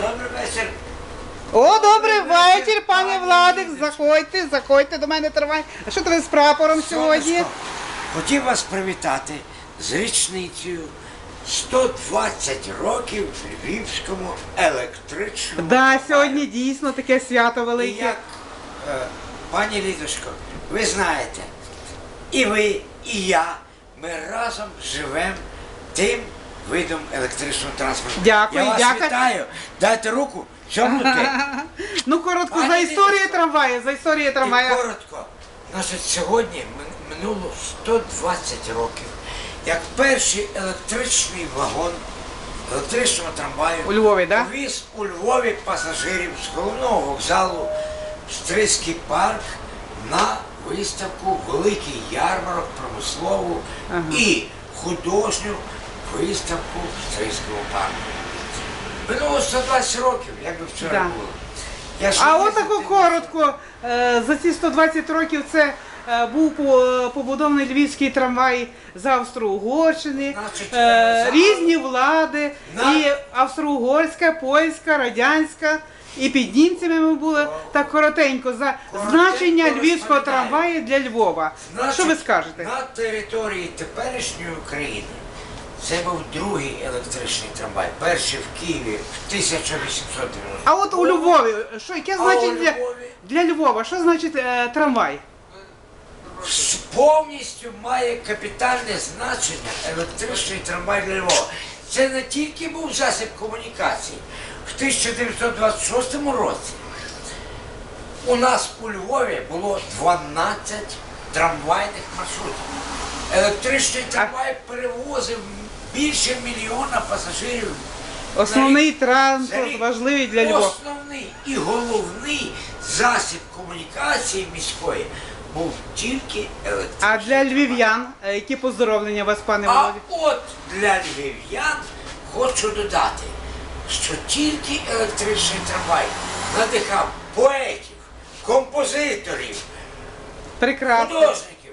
Добрий вечір. О, добрий вечір, пане Владик. Заходьте, заходьте до мене тривай. А що ти з прапором сьогодні? Хотів вас привітати з річницею 120 років Львівському електричному. Да, сьогодні дійсно таке свято І велике. як, е, пані Лідочко, ви знаєте, і ви, і я, ми разом живемо тим видом електричного транспорту. Дякую, я вас дякую. вітаю. Дайте руку, сьомнути. Ну, коротко, Пані за історію Лідочко. трамваю, за історію І трамваю. коротко, значить, сьогодні мин- минуло 120 років, як перший електричний вагон електричного трамваю У Львові, да? повіз у Львові пасажирів з головного вокзалу Стрийський парк на виставку Великий ярмарок промислову і художню виставку Стрийського парку. Минуло 120 років, як би вчора Да. було. Я А от таку коротко, е, за ці 120 років це е, був по- побудований львівський трамвай з Австро-Угорщини, Значить, е, різні влади, На- і австро-угорська, польська, радянська. І під німцями ми були так коротенько за Коротенько значення львівського розповідаю. трамваю для Львова. Значить, Що ви скажете? На території теперішньої України це був другий електричний трамвай. Перший в Києві в 1890 А от у Львові, що яке А у значить для, Львові? для Львова? Що значить е, трамвай? повністю має капітальне значення електричний трамвай для Львова. Це не тільки був засіб комунікації. В 1926 році у нас у Львові було 12 трамвайних маршрутів. Електричний трамвай перевозив більше мільйона пасажирів. Основний транспорт важливий для Львова. Основний і головний засіб комунікації міської був тільки електричний. А для львів'ян, е, які поздоровлення вас, пане А от для львів'ян хочу додати, що тільки електричний трамвай надихав поетів, композиторів, Прекрасно. художників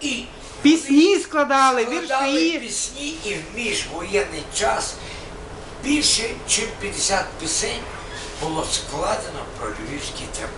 і Пісні складали, вірші. пісні і в міжвоєнний час більше, ніж 50 пісень було складено про львівський трамвай.